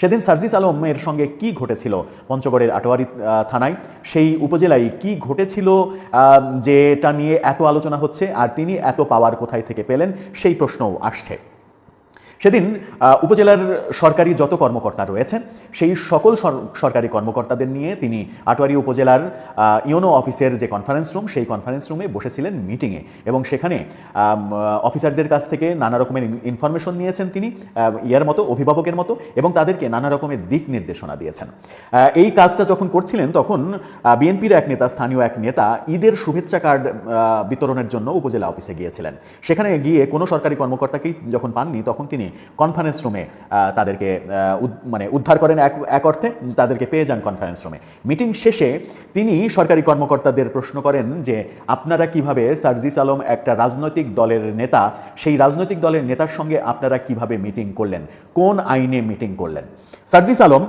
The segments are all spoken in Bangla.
সেদিন সার্জিস আলমের সঙ্গে কি ঘটেছিল? পঞ্চগড়ের আটোয়ারি থানায়। সেই উপজেলায় কি ঘটেছিল যেটা নিয়ে এত আলোচনা হচ্ছে, আর তিনি এত পাওয়ার কোথায় থেকে পেলেন, সেই প্রশ্নও আসছে। সেদিন উপজেলার সরকারি যত কর্মকর্তা রয়েছেন, সেই সকল সরকারি কর্মকর্তাদের নিয়ে তিনি আটোয়ারি উপজেলার ইউনো অফিসের যে কনফারেন্স রুম সেই কনফারেন্স রুমে বসেছিলেন মিটিংয়ে এবং সেখানে অফিসারদের কাছ থেকে নানা রকমের ইনফরমেশন নিয়েছেন তিনি ইয়ার মতো, অভিভাবকের মতো, এবং তাদেরকে নানা রকমের দিক নির্দেশনা দিয়েছেন। এই কাজটা যখন করছিলেন, তখন বিএনপির এক নেতা, স্থানীয় এক নেতা, ঈদের শুভেচ্ছা কার্ড বিতরণের জন্য উপজেলা অফিসে গিয়েছিলেন। সেখানে গিয়ে কোনো সরকারি কর্মকর্তাকেই যখন পাননি, তখন তিনি কনফারেন্স রুমে তাদেরকে মানে উদ্ধার করেন এক এক অর্থে, তাদেরকে পেয়ে যান কনফারেন্স রুমে মিটিং শেষে তিনি সরকারি কর্মকর্তাদের প্রশ্ন করেন যে, আপনারা কীভাবে সার্জিস আলম একটা রাজনৈতিক দলের নেতা, সেই রাজনৈতিক দলের নেতার সঙ্গে আপনারা কীভাবে মিটিং করলেন? কোন আইনে মিটিং করলেন? সার্জিস আলম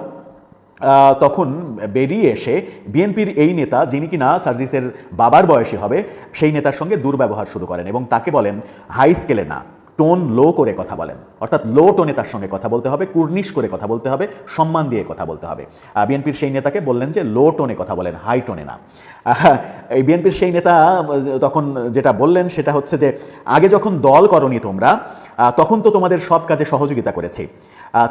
তখন বেরিয়ে এসে বিএনপির এই নেতা, যিনি কিনা সার্জিসের বাবার বয়সী হবে, সেই নেতার সঙ্গে দুর্ব্যবহার শুরু করেন এবং তাকে বলেন, হাই স্কেলে না। টোন লো করে কথা বলেন। অর্থাৎ লো টোনে তার সঙ্গে কথা বলতে হবে, কুর্নিশ করে কথা বলতে হবে, সম্মান দিয়ে কথা বলতে হবে। বিএনপির সেই নেতাকে বললেন যে লো টোনে কথা বলেন, হাই টোনে না। এই বিএনপির সেই নেতা তখন যেটা বললেন সেটা হচ্ছে যে, আগে যখন দল করনি তোমরা তখন তো তোমাদের সব কাজে সহযোগিতা করেছি।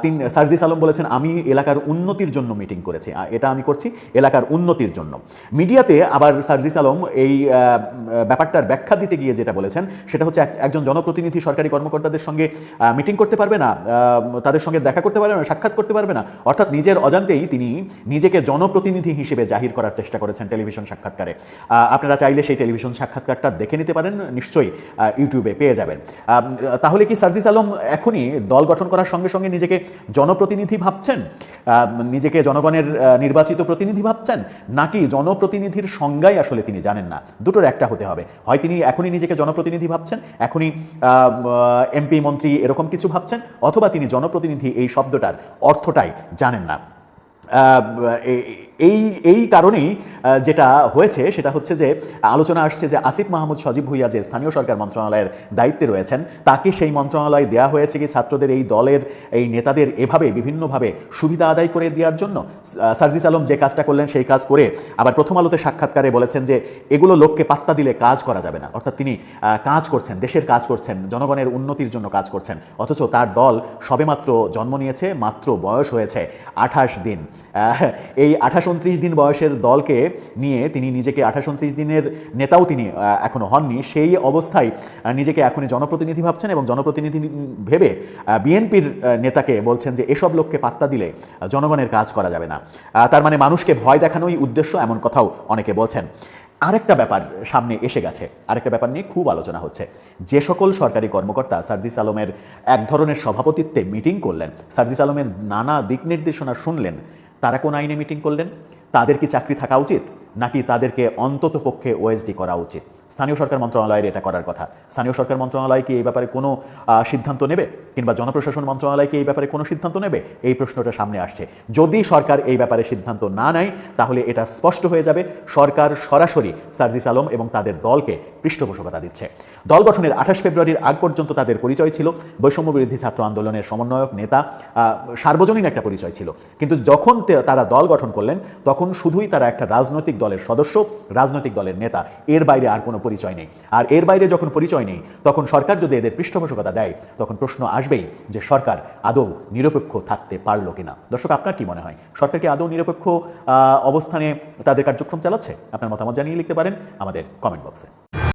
তিন সার্জিস আলম বলেছেন, আমি এলাকার উন্নতির জন্য মিটিং করেছি। এটা আমি করছি এলাকার উন্নতির জন্য। মিডিয়াতে আবার সার্জিস আলম এই ব্যাপারটার ব্যাখ্যা দিতে গিয়ে যেটা বলেছেন, সেটা হচ্ছে একজন জনপ্রতিনিধি সরকারি কর্মকর্তাদের সঙ্গে মিটিং করতে পারবে না তাদের সঙ্গে দেখা করতে পারবে না, সাক্ষাৎ করতে পারবে না। অর্থাৎ নিজের অজান্তেই তিনি নিজেকে জনপ্রতিনিধি হিসেবে জাহির করার চেষ্টা করেছেন টেলিভিশন সাক্ষাৎকারে। আপনারা চাইলে সেই টেলিভিশন সাক্ষাৎকারটা দেখে নিতে পারেন, নিশ্চয়ই ইউটিউবে পেয়ে যাবেন। তাহলে কি সার্জিস আলম এখনই দল গঠন করার সঙ্গে সঙ্গে নিজেকে জনপ্রতিনিধি ভাবছেন? নিজেকে জনগণের নির্বাচিত প্রতিনিধি ভাবছেন? নাকি জনপ্রতিনিধির সংজ্ঞাই আসলে তিনি জানেন না? দুটোর একটা হতে হবে। হয় তিনি এখনই নিজেকে জনপ্রতিনিধি ভাবছেন, এখনই এমপি, মন্ত্রী এরকম কিছু ভাবছেন, অথবা তিনি জনপ্রতিনিধি এই শব্দটার অর্থটাই জানেন না। এই এই কারণেই যেটা হয়েছে, সেটা হচ্ছে যে, আলোচনা আসছে যে আসিফ মাহমুদ সজীব ভুইয়া যে স্থানীয় সরকার মন্ত্রণালয়ের দায়িত্বে রয়েছেন, তাকে সেই মন্ত্রণালয় দেয়া হয়েছে কি ছাত্রদের এই দলের, এই নেতাদের এভাবে বিভিন্নভাবে সুবিধা আদায় করে দেওয়ার জন্য। সার্জিস আলম যে কাজটা করলেন, সেই কাজ করে আবার প্রথম আলোতে সাক্ষাৎকারে বলেছেন যে, এগুলো লোককে পাত্তা দিলে কাজ করা যাবে না। অর্থাৎ তিনি কাজ করছেন, দেশের কাজ করছেন, জনগণের উন্নতির জন্য কাজ করছেন। অথচ তার দল সবেমাত্র জন্ম নিয়েছে, মাত্র বয়স হয়েছে আঠাশ দিন। এই আঠাশ উনত্রিশ দিন বয়সের দলকে নিয়ে তিনি নিজেকে আঠাশ উনত্রিশ দিনের নেতাও তিনি আহ, এখনও হননি। সেই অবস্থায় নিজেকে এখনই জনপ্রতিনিধি ভাবছেন এবং জনপ্রতিনিধি ভেবে বিএনপির নেতাকে বলছেন যে এসব লোককে পাত্তা দিলে জনগণের কাজ করা যাবে না। তার মানে মানুষকে ভয় দেখানোই উদ্দেশ্য এমন কথাও অনেকে বলছেন। আরেকটা ব্যাপার সামনে এসে গেছে। আরেকটা ব্যাপার নিয়ে খুব আলোচনা হচ্ছে। যে সকল সরকারি কর্মকর্তা সার্জিস আলমের এক ধরনের সভাপতিত্বে মিটিং করলেন সার্জিস আলমের নানা দিক নির্দেশনা শুনলেন তারা কোন আইনে মিটিং করলেন? তাদের কি চাকরি থাকা উচিত? নাকি তাদেরকে অন্তত পক্ষে ওএসডি করা উচিত? স্থানীয় সরকার মন্ত্রণালয়ের এটা করার কথা। স্থানীয় সরকার মন্ত্রণালয় কি এই ব্যাপারে কোনো সিদ্ধান্ত নেবে? কিংবা জনপ্রশাসন মন্ত্রণালয় কি এই ব্যাপারে কোনো সিদ্ধান্ত নেবে? এই প্রশ্নটা সামনে আসছে। যদি সরকার এই ব্যাপারে সিদ্ধান্ত না নেয়, তাহলে এটা স্পষ্ট হয়ে যাবে। সরকার সরাসরি সার্জিস আলম এবং তাদের দলকে পৃষ্ঠপোষকতা দিচ্ছে। দল গঠনের আঠাশ ফেব্রুয়ারির আগ পর্যন্ত তাদের পরিচয় ছিল। বৈষম্য বিরোধী ছাত্র আন্দোলনের সমন্বয়ক, নেতা সার্বজনীন একটা পরিচয় ছিল। কিন্তু যখন তারা দল গঠন করলেন, তখন শুধুই তারা একটা রাজনৈতিক দলের সদস্য, রাজনৈতিক দলের নেতা। এর বাইরে আর কোনো পরিচয় নেই। আর এর বাইরে যখন পরিচয় নেই, তখন সরকার যদি এদের পৃষ্ঠপোষকতা দেয়, তখন প্রশ্ন আসবেই যে সরকার আদৌ নিরপেক্ষ থাকতে পারল কিনা। দর্শক, আপনার কি মনে হয়? সরকার কি আদৌ নিরপেক্ষ অবস্থানে তাদের কার্যক্রম চালাচ্ছে? আপনার মতামত জানিয়ে লিখতে পারেন আমাদের কমেন্ট বক্সে